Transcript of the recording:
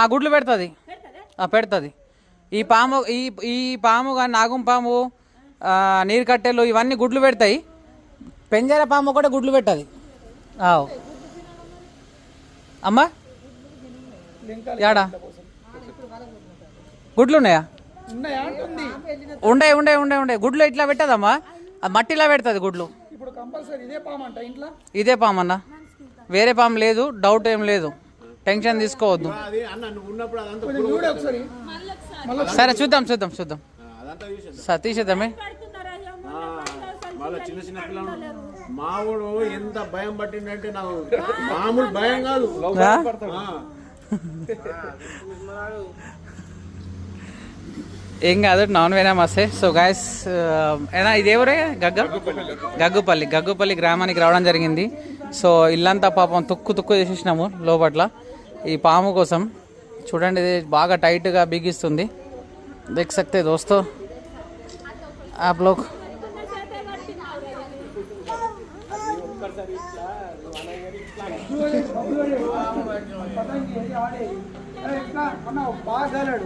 ఆ గుడ్లు పెడుతుంది. పెడుతుంది. ఈ పాము ఈ ఈ పాము కానీ నాగం పాము నీరు కట్టెలు ఇవన్నీ గుడ్లు పెడతాయి. పెంజర పాము కూడా గుడ్లు పెట్టదు. ఆవ్. అమ్మా? యాడా? గుడ్లు ఉన్నాయా ఉండే ఉండే ఉండే ఉండే. గుడ్లు ఇట్లా పెట్టదమ్మా. మట్టిలా పెడుతుంది గుడ్లు. ఇదే పాము అన్న వేరే పాము లేదు డౌట్ ఏం లేదు. టెన్షన్ తీసుకోవద్దు. అది అన్న నువ్వు ఉన్నప్పుడు అదంతా కొంచెం చూడు ఒకసారి. సరే చూద్దాం చూద్దాం చూద్దాం. తీసేద్దామే. మళ్ళీ చిన్న చిన్న పిల్లలు మావాడు ఎంత భయం పట్టిందంటే నాకు మామూలు భయం కాదు. ఏం కాదు నాన్ వేనా మస్తే సో గాయస్ ఏనా ఇది ఎవరే? గగ్గ? గగ్గుపల్లి. గగ్గుపల్లి గ్రామానికి రావడం జరిగింది. సో ఇల్లంతా పాపం తుక్కు తుక్కు చేసేసినాము లోపట్ల. ఈ పాము కోసం చూడండి ఇది బాగా టైట్గా బిగిస్తుంది దేఖ్ సక్తే దోస్తో आप लोग పతంగి ఆడే. ఏ, ఇట్లా అన్న బాగా గాలాడు